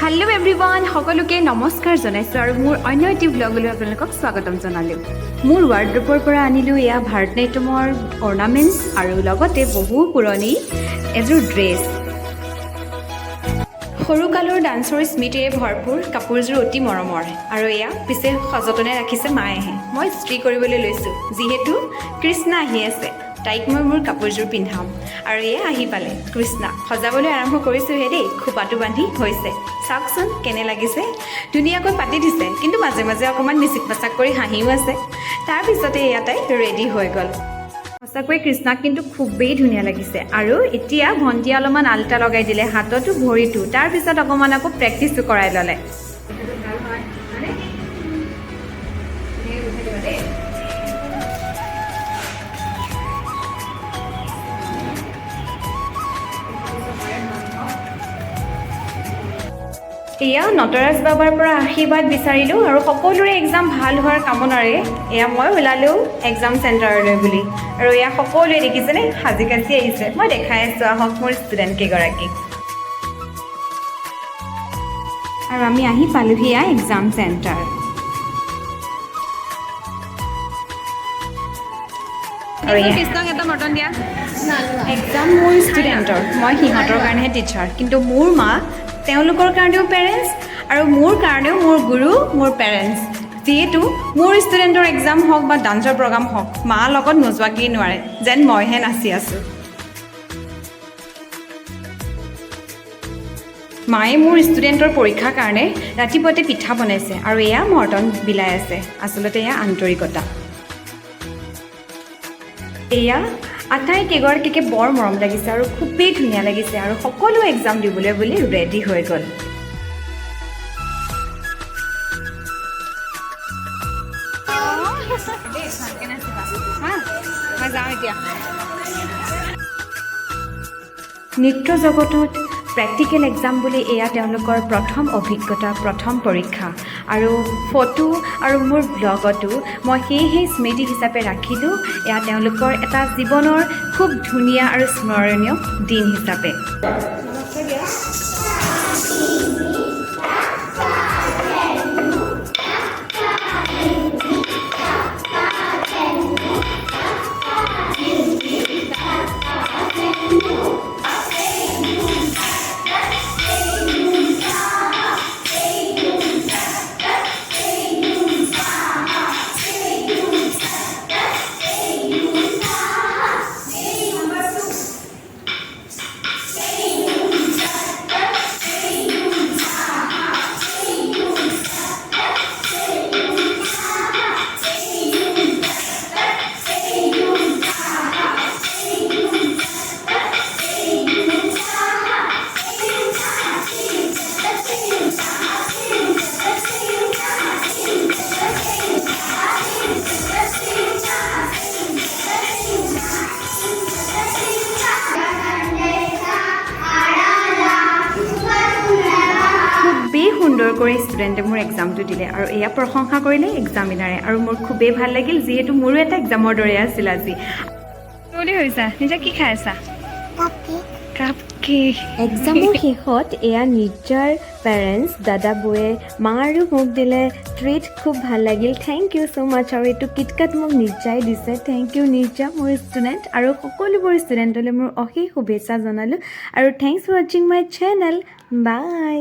Hello everyone সকলোকে নমস্কাৰ জনাইছোঁ আৰু মোৰ অন্য এটি ব্লগলৈ আপোনালোকক স্বাগতম জনালোঁ। মোৰ ৱাৰ্ড্ৰপৰ পৰা আনিলোঁ এয়া ভাৰতনাট্যমৰ অৰ্ণামেণ্টছ আৰু লগতে বহু পুৰণি এযোৰ ড্ৰেছ সৰুকালৰ ডান্সৰ স্মৃতিৰে ভৰপূৰ কাপোৰযোৰ অতি মৰমৰ আৰু এয়া পিছে সযতনে ৰাখিছে মায়েহে। মই ইস্ত্ৰি কৰিবলৈ লৈছোঁ যিহেতু কৃষ্ণা আহি আছে। তাইক মই মোৰ কাপোৰযোৰ পিন্ধাম। আৰু এয়া আহি পালে। কৃষ্ণা সজাবলৈ আৰম্ভ কৰিছোঁহে দেই। খোপাটো বান্ধি হৈছে। চাওকচোন কেনে লাগিছে? ধুনীয়াকৈ পাতি দিছে। কিন্তু মাজে মাজে অকণমান মিচিক মাচাক কৰি হাঁহিও আছে। তাৰপিছতে এয়া তাই ৰেডি হৈ গ'ল। সঁচাকৈ কৃষ্ণাক কিন্তু খুবেই ধুনীয়া লাগিছে। আৰু এতিয়া ভণ্টিয়ে অলপমান আল্টা লগাই দিলে হাততো ভৰিটো তাৰপিছত অকণমান আকৌ প্ৰেক্টিচো কৰাই ল'লে। এয়া নটৰাজ বাবাৰ পৰা আশীৰ্বাদ বিচাৰিলোঁ আৰু সকলোৰে এক্সাম ভাল হোৱাৰ কামনাৰে এয়া মই ওলালোঁ এক্সাম চেণ্টাৰলৈ বুলি। আৰু এয়া সকলোৱে দেখিছেনে? সাজি কাচি আহিছে। মই দেখাই আছোঁ আহক মোৰ ষ্টুডেণ্ট কেইগৰাকীক। আৰু আমি আহি পালোহি এয়া এক্সাম চেণ্টাৰ এক্সাম মোৰ ষ্টুডেণ্টৰ মই সিহঁতৰ কাৰণেহে টিচাৰ কিন্তু মোৰ মা তেওঁলোকৰ কাৰণেও পেৰেণ্টছ আৰু মোৰ কাৰণেও মোৰ গুৰু মোৰ পেৰেণ্টছ যিহেতু মোৰ ষ্টুডেণ্টৰ এক্সাম হওক বা ডান্সৰ প্ৰগ্ৰাম হওক মা লগত নোযোৱাকেই নোৱাৰে যেন মইহে নাচি আছোঁ। মায়ে মোৰ ষ্টুডেণ্টৰ পৰীক্ষাৰ কাৰণে ৰাতিপুৱাতে পিঠা বনাইছে আৰু এয়া মৰ্টন বিলাই আছে আচলতে এয়া আন্তৰিকতা। এয়া আটাই কেইগৰাকীকে বৰ মৰম লাগিছে আৰু খুবেই ধুনীয়া লাগিছে আৰু সকলো এক্সাম দিবলৈ বুলি ৰেডি হৈ গ'ল। নৃত্য জগতত প্ৰেক্টিকেল এক্সাম বুলি এয়া তেওঁলোকৰ প্ৰথম অভিজ্ঞতা, প্ৰথম পৰীক্ষা। আৰু ফটো আৰু মোৰ ব্লগতো মই সেয়েহে স্মৃতি হিচাপে ৰাখিলোঁ। এয়া তেওঁলোকৰ এটা জীৱনৰ খুব ধুনীয়া আৰু স্মৰণীয় দিন হিচাপে। খুবেই সুন্দৰকৈ ষ্টুডেণ্টে মোৰ এক্সামটো দিলে আৰু এয়া প্ৰশংসা কৰিলে এক্সামিনাৰে আৰু মোৰ খুবেই ভালো লাগিল যিহেতু মোৰো এটা এক্সামৰ দৰে আছিল আজি। বুলি ভাবিছা নিজে কি খাই আছা? কাপ কেক এক্সামৰ শেষত এয়া নিৰ্জাৰ পেৰেণ্টছ দাদা বৌয়ে মা আৰু মোক দিলে। ট্ৰিট খুব ভালো লাগিল। থেংক ইউ ছ' মাছ আৰু এইটো কিটকাট মোক নিৰ্জাই দিছে। থেংক ইউ নিৰ্জা মোৰ ষ্টুডেণ্ট আৰু সকলোবোৰ ষ্টুডেণ্টলৈ মোৰ অশেষ শুভেচ্ছা জনালোঁ। আৰু থেংকছ ফৰ ৱাচিং মাই চেনেল বাই